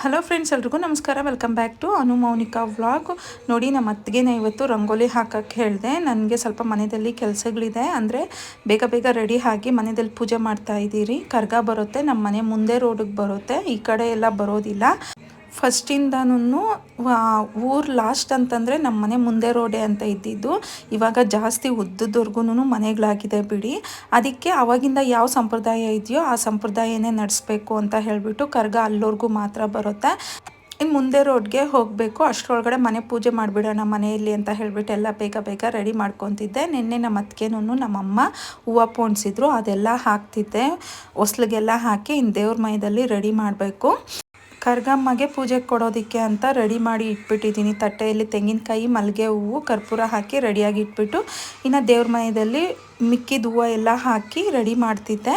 Hello friends ಎಲ್ರಿಗೂ ನಮಸ್ಕಾರ. Welcome back to Anu Mounika vlog ನೋಡಿ, ನಮ್ಮ ಅತ್ತಿಗೆನ ಇವತ್ತು ರಂಗೋಲಿ ಹಾಕಕ್ಕೆ ಹೇಳಿದೆ. ನನಗೆ ಸ್ವಲ್ಪ ಮನೆಯಲ್ಲಿ ಕೆಲಸಗಳಿದೆ. ಅಂದರೆ ಬೇಗ ಬೇಗ ರೆಡಿ ಆಗಿ ಮನೆಯಲ್ಲಿ ಪೂಜೆ ಮಾಡ್ತಾ ಇದ್ದೀರಿ. ಕರ್ಗ ಬರುತ್ತೆ ನಮ್ಮ ಮನೆ ಮುಂದೆ ರೋಡಿಗೆ ಬರುತ್ತೆ. ಈ ಕಡೆ ಎಲ್ಲ ಬರೋದಿಲ್ಲ. ಫಸ್ಟಿಂದನೂ ಊರು ಲಾಸ್ಟ್ ಅಂತಂದರೆ ನಮ್ಮ ಮನೆ ಮುಂದೆ ರೋಡೆ ಅಂತ ಇದ್ದಿದ್ದು. ಇವಾಗ ಜಾಸ್ತಿ ಉದ್ದದವರೆಗೂ ಮನೆಗಳಾಗಿದೆ ಬಿಡಿ. ಅದಕ್ಕೆ ಅವಾಗಿಂದ ಯಾವ ಸಂಪ್ರದಾಯ ಇದೆಯೋ ಆ ಸಂಪ್ರದಾಯನೇ ನಡೆಸಬೇಕು ಅಂತ ಹೇಳಿಬಿಟ್ಟು ಕರ್ಗ ಅಲ್ಲೋರ್ಗೂ ಮಾತ್ರ ಬರುತ್ತೆ. ಇನ್ನು ಮುಂದೆ ರೋಡ್ಗೆ ಹೋಗಬೇಕು, ಅಷ್ಟರೊಳಗಡೆ ಮನೆ ಪೂಜೆ ಮಾಡಿಬಿಡೋಣ ಮನೆಯಲ್ಲಿ ಅಂತ ಹೇಳಿಬಿಟ್ಟು ಎಲ್ಲ ಬೇಗ ಬೇಗ ರೆಡಿ ಮಾಡ್ಕೊತಿದ್ದೆ. ನಿನ್ನೆ ನಮ್ಮ ಅತ್ತಿಗೆನೂ ನಮ್ಮಮ್ಮ ಹೂವು ಪೋಣಿಸಿದ್ರು, ಅದೆಲ್ಲ ಹಾಕ್ತಿದ್ದೆ. ಹೊಸ್ಲಿಗೆಲ್ಲ ಹಾಕಿ ಇನ್ನು ದೇವ್ರ ಮೈದಲ್ಲಿ ರೆಡಿ ಮಾಡಬೇಕು. ಕರ್ಗಮ್ಮಗೆ ಪೂಜೆ ಕೊಡೋದಕ್ಕೆ ಅಂತ ರೆಡಿ ಮಾಡಿ ಇಟ್ಬಿಟ್ಟಿದ್ದೀನಿ. ತಟ್ಟೆಯಲ್ಲಿ ತೆಂಗಿನಕಾಯಿ, ಮಲ್ಲಿಗೆ ಹೂವು, ಕರ್ಪೂರ ಹಾಕಿ ರೆಡಿಯಾಗಿ ಇಟ್ಬಿಟ್ಟು ಇನ್ನು ದೇವ್ರ ಮನೆಯಲ್ಲಿ ಮಿಕ್ಕಿದ ಹೂವು ಎಲ್ಲ ಹಾಕಿ ರೆಡಿ ಮಾಡ್ತಿದ್ದೆ.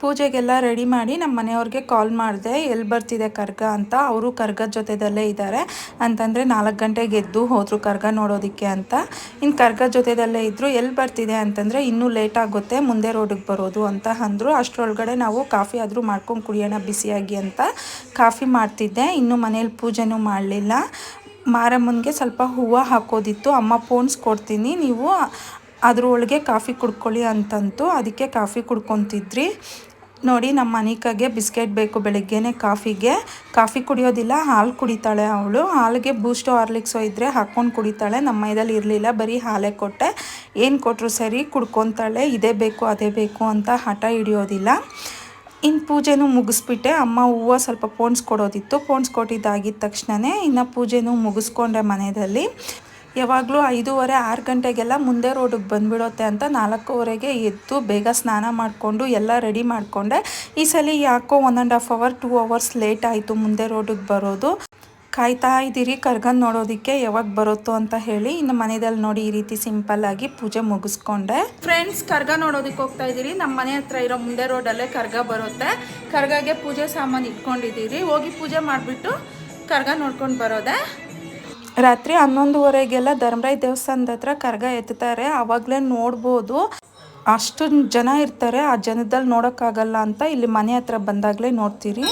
ಪೂಜೆಗೆಲ್ಲ ರೆಡಿ ಮಾಡಿ ನಮ್ಮ ಮನೆಯವ್ರಿಗೆ ಕಾಲ್ ಮಾಡಿದೆ ಎಲ್ಲಿ ಬರ್ತಿದೆ ಕರ್ಗ? ಅಂತ. ಅವರು ಕರ್ಗದ ಜೊತೆದಲ್ಲೇ ಇದ್ದಾರೆ ಅಂತಂದರೆ, ನಾಲ್ಕು ಗಂಟೆಗೆ ಎದ್ದು ಹೋದರು ಕರ್ಗ ನೋಡೋದಕ್ಕೆ ಅಂತ. ಇನ್ನು ಕರ್ಗ ಜೊತೆದಲ್ಲೇ ಇದ್ದರು ಎಲ್ಲಿ ಬರ್ತಿದೆ? ಅಂತಂದರೆ, ಇನ್ನೂ ಲೇಟ್ ಆಗುತ್ತೆ, ಮುಂದೆ ರೋಡಿಗೆ ಬರೋದು, ಅಂತ ಅಂದರು. ಅಷ್ಟರೊಳಗಡೆ ನಾವು ಕಾಫಿ ಆದರೂ ಮಾಡ್ಕೊಂಡು ಕುಡಿಯೋಣ ಬಿಸಿಯಾಗಿ ಅಂತ ಕಾಫಿ ಮಾಡ್ತಿದ್ದೆ. ಇನ್ನೂ ಮನೇಲಿ ಪೂಜೆನೂ ಮಾಡಲಿಲ್ಲ. ಮಾರಮ್ಮನಿಗೆ ಸ್ವಲ್ಪ ಹೂವು ಹಾಕೋದಿತ್ತು. ಅಮ್ಮ ಪೋನ್ಸ್ ಕೊಡ್ತೀನಿ, ನೀವು ಅದ್ರೊಳಗೆ ಕಾಫಿ ಕುಡ್ಕೊಳ್ಳಿ ಅಂತಂತು. ಅದಕ್ಕೆ ಕಾಫಿ ಕುಡ್ಕೊತಿದ್ರಿ. ನೋಡಿ, ನಮ್ಮ ಅನಿಕಾಗೆ ಬಿಸ್ಕೆಟ್ ಬೇಕು ಬೆಳಗ್ಗೆನೇ ಕಾಫಿಗೆ. ಕಾಫಿ ಕುಡಿಯೋದಿಲ್ಲ, ಹಾಲು ಕುಡಿತಾಳೆ ಅವಳು. ಹಾಲಿಗೆ ಬೂಸ್ಟ್ ಹಾರ್ಲಿಕ್ಸೋ ಇದ್ದರೆ ಹಾಕ್ಕೊಂಡು ಕುಡಿತಾಳೆ. ನಮ್ಮ ಮೈದಲ್ಲಿ ಇರಲಿಲ್ಲ, ಬರೀ ಹಾಲೇ ಕೊಟ್ಟೆ. ಏನು ಕೊಟ್ಟರು ಸರಿ, ಕುಡ್ಕೊತಾಳೆ. ಇದೇ ಬೇಕು, ಅದೇ ಬೇಕು ಅಂತ ಹಠ ಹಿಡಿಯೋದಿಲ್ಲ. ಇನ್ನು ಪೂಜೆನೂ ಮುಗಿಸ್ಬಿಟ್ಟೆ. ಅಮ್ಮ ಹೂವು ಸ್ವಲ್ಪ ಪೋಣ್ಸ್ ಕೊಡೋದಿತ್ತು. ಪೋಣ್ಸ್ ಕೊಟ್ಟಿದ್ದಾಗಿದ್ದ ತಕ್ಷಣವೇ ಇನ್ನು ಪೂಜೆನೂ ಮುಗಿಸ್ಕೊಂಡೆ ಮನೆಯಲ್ಲಿ ಯಾವಾಗಲೂ ಐದೂವರೆ, ಆರು ಗಂಟೆಗೆಲ್ಲ ಮುಂದೆ ರೋಡಿಗೆ ಬಂದುಬಿಡುತ್ತೆ ಅಂತ ನಾಲ್ಕೂವರೆಗೆ ಎದ್ದು ಬೇಗ ಸ್ನಾನ ಮಾಡಿಕೊಂಡು ಎಲ್ಲ ರೆಡಿ ಮಾಡಿಕೊಂಡೆ. ಈ ಸಲ ಯಾಕೋ one and half hour two hours late ಆಯಿತು ಮುಂದೆ ರೋಡಿಗೆ ಬರೋದು. ಕಾಯ್ತಾ ಇದ್ದೀರಿ, ಕರ್ಗನ್ ನೋಡೋದಕ್ಕೆ ಯಾವಾಗ ಬರುತ್ತೋ ಅಂತ ಹೇಳಿ ಇನ್ನು ಮನೆಯಲ್ಲಿ ನೋಡಿ ಈ ರೀತಿ ಸಿಂಪಲ್ ಆಗಿ ಪೂಜೆ ಮುಗಿಸ್ಕೊಂಡೆ. ಫ್ರೆಂಡ್ಸ್ ಕರ್ಗ ನೋಡೋದಕ್ಕೆ ಹೋಗ್ತಾ ಇದ್ದೀರಿ. ನಮ್ಮ ಮನೆ ಹತ್ರ ಇರೋ ಮುಂದೆ ರೋಡಲ್ಲೇ ಕರ್ಗ ಬರುತ್ತೆ. ಕರ್ಗಾಗೆ ಪೂಜೆ ಸಾಮಾನು ಇಟ್ಕೊಂಡಿದ್ದೀರಿ. ಹೋಗಿ ಪೂಜೆ ಮಾಡಿಬಿಟ್ಟು ಕರ್ಗ ನೋಡ್ಕೊಂಡು ಬರೋದೆ. ರಾತ್ರಿ ಹನ್ನೊಂದುವರೆಗೆಲ್ಲ ಧರ್ಮರಾಯ ದೇವಸ್ಥಾನದ ಹತ್ರ ಕರ್ಗ ಎತ್ತಾರೆ. ಆವಾಗಲೇ ನೋಡ್ಬೋದು. ಅಷ್ಟು ಜನ ಇರ್ತಾರೆ. ಆ ಜನದಲ್ಲಿ ನೋಡೋಕ್ಕಾಗಲ್ಲ ಅಂತ ಇಲ್ಲಿ ಮನೆ ಹತ್ರ ಬಂದಾಗಲೇ ನೋಡ್ತೀರಿ.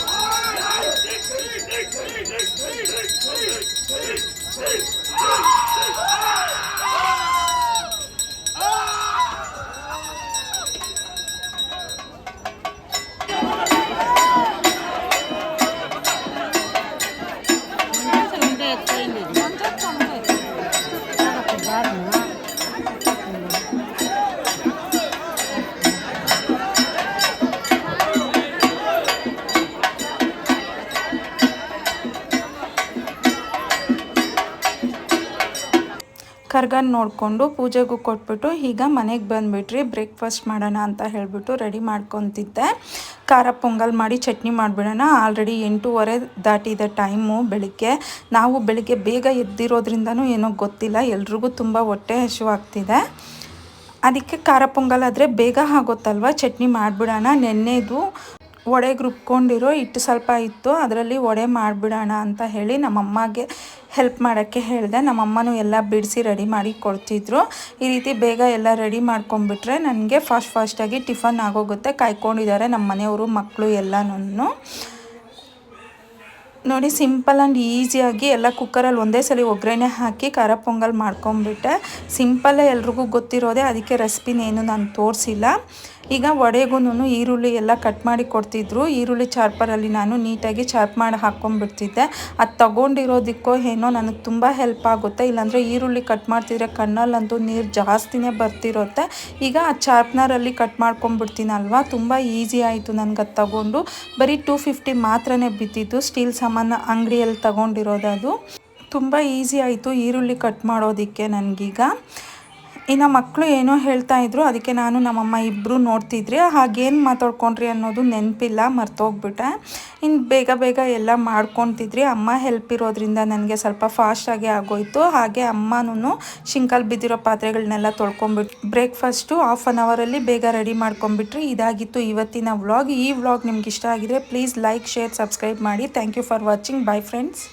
ಕರ್ಗನ್ ನೋಡಿಕೊಂಡು ಪೂಜೆಗೂ ಕೊಟ್ಬಿಟ್ಟು ಈಗ ಮನೆಗೆ ಬಂದುಬಿಟ್ರಿ ಬ್ರೇಕ್ಫಾಸ್ಟ್ ಮಾಡೋಣ ಅಂತ ಹೇಳಿಬಿಟ್ಟು ರೆಡಿ ಮಾಡ್ಕೊತಿದ್ದೆ. ಖಾರ ಪೊಂಗಲ್ ಮಾಡಿ ಚಟ್ನಿ ಮಾಡಿಬಿಡೋಣ. ಆಲ್ರೆಡಿ ಎಂಟೂವರೆ ದಾಟಿದೆ ಟೈಮು ಬೆಳಿಗ್ಗೆ. ನಾವು ಬೆಳಿಗ್ಗೆ ಬೇಗ ಎದ್ದಿರೋದ್ರಿಂದನೂ ಏನೋ ಗೊತ್ತಿಲ್ಲ. ಎಲ್ರಿಗೂ ತುಂಬ ಹೊಟ್ಟೆ ಹಸಿವಾಗ್ತಿದೆ. ಅದಕ್ಕೆ ಖಾರ ಪೊಂಗಲ್ ಆದರೆ ಬೇಗ ಆಗುತ್ತಲ್ವ? ಚಟ್ನಿ ಮಾಡಿಬಿಡೋಣ. ನೆನ್ನೆದು ಒಡೆಗೆ ರುಬ್ಕೊಂಡಿರೋ ಹಿಟ್ಟು ಸ್ವಲ್ಪ ಇತ್ತು, ಅದರಲ್ಲಿ ವಡೆ ಮಾಡಿಬಿಡೋಣ ಅಂತ ಹೇಳಿ ನಮ್ಮಮ್ಮಗೆ ಹೆಲ್ಪ್ ಮಾಡೋಕ್ಕೆ ಹೇಳಿದೆ. ನಮ್ಮಮ್ಮನೂ ಎಲ್ಲ ಬಿಡಿಸಿ ರೆಡಿ ಮಾಡಿ ಕೊಡ್ತಿದ್ರು. ಈ ರೀತಿ ಬೇಗ ಎಲ್ಲ ರೆಡಿ ಮಾಡ್ಕೊಂಬಿಟ್ರೆ ನನಗೆ ಫಾಸ್ಟ್ ಫಾಸ್ಟಾಗಿ ಟಿಫನ್ ಆಗೋಗುತ್ತೆ. ಕಾಯ್ಕೊಂಡಿದ್ದಾರೆ ನಮ್ಮ ಮನೆಯವರು ಮಕ್ಕಳು ಎಲ್ಲನೂ ನೋಡಿ, ಸಿಂಪಲ್ ಆ್ಯಂಡ್ ಈಸಿಯಾಗಿ ಎಲ್ಲ ಕುಕ್ಕರಲ್ಲಿ ಒಂದೇ ಸಲ ಒಗ್ಗರಣೆ ಹಾಕಿ ಖಾರ ಪೊಂಗಲ್ ಮಾಡ್ಕೊಂಬಿಟ್ಟೆ. ಸಿಂಪಲ್ಲೇ ಎಲ್ರಿಗೂ ಗೊತ್ತಿರೋದೆ, ಅದಕ್ಕೆ ರೆಸಿಪಿನೇನು ನಾನು ತೋರಿಸಿಲ್ಲ. ಈಗ ವಡೆಗೂ ಈರುಳ್ಳಿ ಎಲ್ಲ ಕಟ್ ಮಾಡಿ ಕೊಡ್ತಿದ್ರು. ಈರುಳ್ಳಿ ಚಾರ್ಪರಲ್ಲಿ ನಾನು ನೀಟಾಗಿ ಚಾರ್ಪ್ ಮಾಡಿ ಹಾಕ್ಕೊಂಡ್ಬಿಡ್ತಿದ್ದೆ ಅದು ತೊಗೊಂಡಿರೋದಕ್ಕೋ ಏನೋ ನನಗೆ ತುಂಬ ಹೆಲ್ಪ್ ಆಗುತ್ತೆ. ಇಲ್ಲಾಂದರೆ ಈರುಳ್ಳಿ ಕಟ್ ಮಾಡ್ತಿದ್ರೆ ಕಣ್ಣಲ್ಲಂತೂ ನೀರು ಜಾಸ್ತಿನೇ ಬರ್ತಿರುತ್ತೆ. ಈಗ ಆ ಚಾರ್ಪ್ನರಲ್ಲಿ ಕಟ್ ಮಾಡ್ಕೊಂಡ್ಬಿಡ್ತೀನಲ್ವ ತುಂಬ ಈಸಿ ಆಯಿತು ನನಗೆ ಅದು ತಗೊಂಡು. ಬರೀ ಟೂ ಫಿಫ್ಟಿ ಮಾತ್ರನೇ ಬಿದ್ದಿದ್ದು. ಸ್ಟೀಲ್ ಸಾಮಾನು ಅಂಗಡಿಯಲ್ಲಿ ತಗೊಂಡಿರೋದದು ತುಂಬ ಈಸಿ ಆಯಿತು ಈರುಳ್ಳಿ ಕಟ್ ಮಾಡೋದಕ್ಕೆ ನನಗೀಗ. ಇನ್ನು ಮಕ್ಕಳು ಏನೋ ಹೇಳ್ತಾ ಇದ್ರು, ಅದಕ್ಕೆ ನಾನು ನಮ್ಮಮ್ಮ ಇಬ್ಬರು ನೋಡ್ತಿದ್ರಿ. ಹಾಗೇನು ಮಾತಾಡ್ಕೊಂಡ್ರಿ ಅನ್ನೋದು ನೆನಪಿಲ್ಲ, ಮರ್ತೋಗ್ಬಿಟ್ಟೆ. ಇನ್ನು ಬೇಗ ಬೇಗ ಎಲ್ಲ ಮಾಡ್ಕೊತಿದ್ರಿ. ಅಮ್ಮ ಹೆಲ್ಪ್ ಇರೋದ್ರಿಂದ ನನಗೆ ಸ್ವಲ್ಪ ಫಾಸ್ಟಾಗಿ ಆಗೋಯ್ತು. ಹಾಗೆ ಅಮ್ಮನೂ ಶಿಂಕಲ್ ಬಿದ್ದಿರೋ ಪಾತ್ರೆಗಳನ್ನೆಲ್ಲ ತೊಳ್ಕೊಂಬಿಟ್ಟು ಬ್ರೇಕ್ಫಾಸ್ಟು ಹಾಫ್ ಆನ್ ಅವರಲ್ಲಿ ಬೇಗ ರೆಡಿ ಮಾಡ್ಕೊಂಬಿಟ್ರಿ. ಇದಾಗಿತ್ತು ಇವತ್ತಿನ ವ್ಲಾಗ್ ಈ ವ್ಲಾಗ್ ನಿಮ್ಗೆ ಇಷ್ಟ ಆಗಿದ್ರೆ ಪ್ಲೀಸ್ ಲೈಕ್ ಶೇರ್ ಸಬ್ಸ್ಕ್ರೈಬ್ ಮಾಡಿ. Thank you for watching bye friends